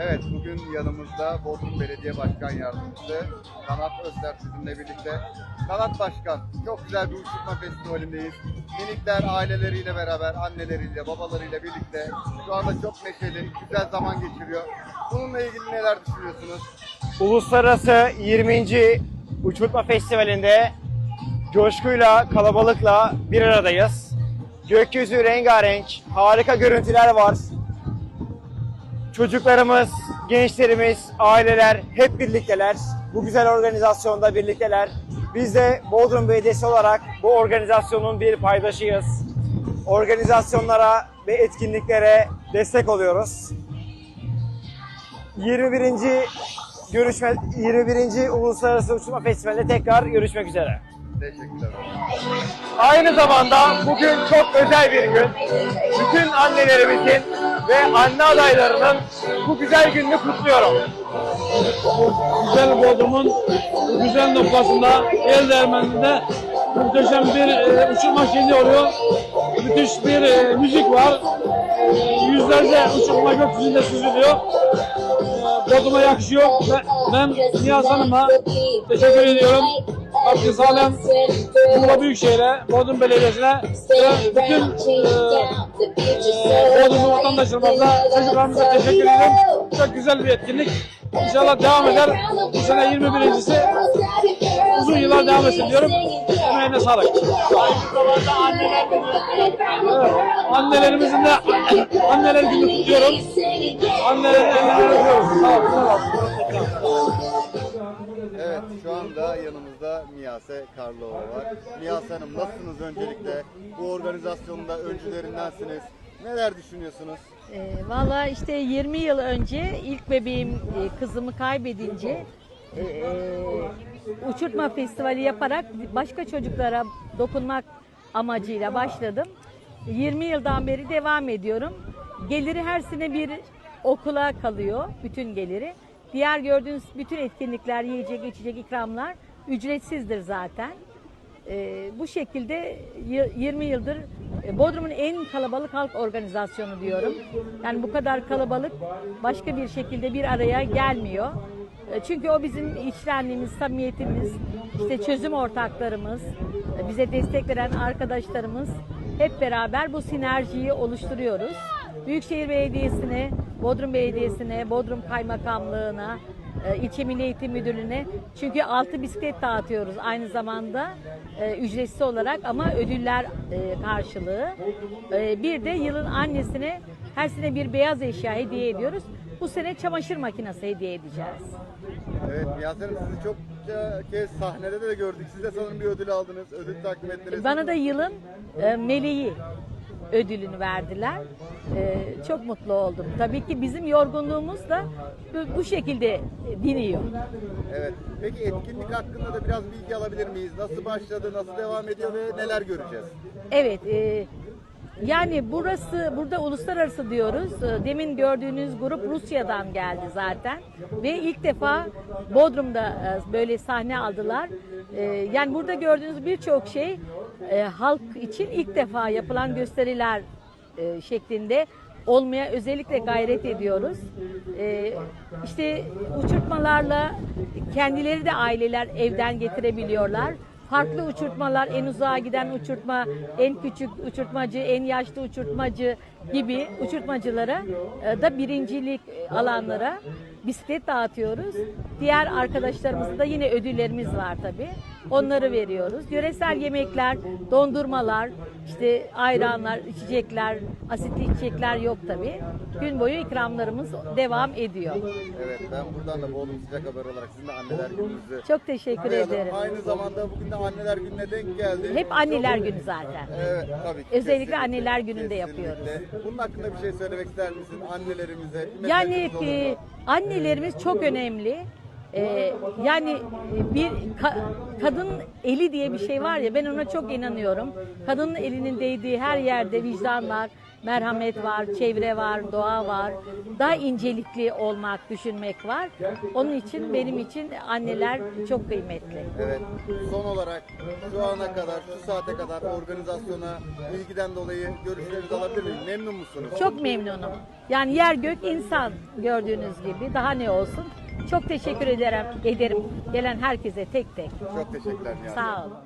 Evet, bugün yanımızda Bodrum Belediye Başkan Yardımcısı Kanat Özler sizinle birlikte. Kanat Başkan, çok güzel bir uçurtma festivalindeyiz. Minikler aileleriyle beraber, anneleriyle, babalarıyla birlikte şu anda çok neşeli, güzel zaman geçiriyor. Bununla ilgili neler düşünüyorsunuz? Uluslararası 20. Uçurtma Festivali'nde coşkuyla, kalabalıkla bir aradayız. Gökyüzü rengarenk, harika görüntüler var. Çocuklarımız, gençlerimiz, aileler hep birlikteler. Bu güzel organizasyonda birlikteler. Biz de Bodrum Belediyesi olarak bu organizasyonun bir paydaşıyız. Organizasyonlara ve etkinliklere destek oluyoruz. 21. görüşme 21. Uluslararası Uçurtma Festivali'nde tekrar görüşmek üzere. Teşekkürler. Aynı zamanda bugün çok özel bir gün. Bütün annelerimizin ve anne adaylarının bu güzel gününü kutluyorum. güzel Bodrum'un güzel noktasında el değirmeninde muhteşem bir e, uçurma şenliği oluyor. Müthiş bir e, müzik var. E, yüzlerce uçurma gökyüzünde süzülüyor. E, Bodrum'a yakışıyor. Ve ben Niyaz Hanım'a teşekkür ediyorum. Hakkı Salem, Muğla Büyükşehir'e, Bodrum Belediyesi'ne ve bütün e, vatandaşlarımıza, çocuklarımıza teşekkür ederim. Çok güzel bir etkinlik. İnşallah devam eder. Bu sene 21.si uzun yıllar devam etsin diyorum. Emeğine sağlık. Annelerimizin de anneler günü kutluyorum. Annelerin ellerinden öpüyoruz. Sağ olun. Sağ olun. Anda yanımızda Miyase Karlova var. Miyase Hanım nasılsınız öncelikle? Bu organizasyonda öncülerindensiniz. Neler düşünüyorsunuz? E, Valla işte 20 yıl önce ilk bebeğim e, kızımı kaybedince e, e, uçurtma festivali yaparak başka çocuklara dokunmak amacıyla başladım. 20 yıldan beri devam ediyorum. Geliri her sene bir okula kalıyor, bütün geliri. Diğer gördüğünüz bütün etkinlikler, yiyecek, içecek, ikramlar ücretsizdir zaten. Ee, bu şekilde y- 20 yıldır e, Bodrum'un en kalabalık halk organizasyonu diyorum. Yani bu kadar kalabalık başka bir şekilde bir araya gelmiyor. E, Çünkü o bizim içtenliğimiz, samimiyetimiz, işte çözüm ortaklarımız, e, bize destek veren arkadaşlarımız hep beraber bu sinerjiyi oluşturuyoruz. Büyükşehir Belediyesi'ne, Bodrum Belediyesi'ne, Bodrum Kaymakamlığı'na, e, İlçe Milli Eğitim Müdürlüğü'ne çünkü altı bisiklet dağıtıyoruz aynı zamanda e, ücretsiz olarak ama ödüller e, karşılığı. E, bir de yılın annesine her sene bir beyaz eşya hediye ediyoruz. Bu sene çamaşır makinesi hediye edeceğiz. Evet, Hanım sizi çok kez sahnede de gördük. Siz de sanırım bir ödül aldınız, ödül takdim ettiniz. Bana da yılın e, meleği ödülünü verdiler. E, çok mutlu oldum. Tabii ki bizim yorgunluğumuz da bu, bu şekilde diniyor. Evet. Peki etkinlik hakkında da biraz bilgi alabilir miyiz? Nasıl başladı, nasıl devam ediyor ve neler göreceğiz? Evet, e, yani burası, burada uluslararası diyoruz. E, Demin gördüğünüz grup Rusya'dan geldi zaten. Ve ilk defa Bodrum'da e, böyle sahne aldılar. Yani burada gördüğünüz birçok şey e, halk için ilk defa yapılan gösteriler e, şeklinde olmaya özellikle gayret ediyoruz. Ee, işte uçurtmalarla kendileri de aileler evden getirebiliyorlar. Farklı uçurtmalar, en uzağa giden uçurtma, en küçük uçurtmacı, en yaşlı uçurtmacı gibi uçurtmacılara e, da birincilik alanlara bisiklet dağıtıyoruz. Diğer arkadaşlarımızda da yine ödüllerimiz var tabii. Onları veriyoruz. Yöresel yemekler, dondurmalar, işte ayranlar, içecekler, asitli içecekler yok tabii. Gün boyu ikramlarımız devam ediyor. Evet, ben buradan da Bodrum Sıcak Haber olarak sizin de anneler gününüzü Çok teşekkür kutlayalım. ederim. Aynı zamanda bugün de anneler gününe denk geldi. Hep anneler günü zaten. Evet, tabii ki. Özellikle anneler gününde kesinlikle. yapıyoruz. Bunun hakkında bir şey söylemek ister misin annelerimize? Bir Yani olur mu? e, annelerimiz çok önemli. E, yani e, bir ka- kadın eli diye bir şey var ya ben ona çok inanıyorum. Kadının elinin değdiği her yerde vicdan var, merhamet var, çevre var, doğa var. Daha incelikli olmak, düşünmek var. Onun için benim için anneler çok kıymetli. Evet. Son olarak şu ana kadar, şu saate kadar organizasyona ilgiden dolayı görüşlerinizi alabilir miyim? Memnun musunuz? Çok memnunum. Yani yer gök insan gördüğünüz gibi. Daha ne olsun? Çok teşekkür ederim, ederim gelen herkese tek tek. Çok teşekkürler Nihat. Sağ olun.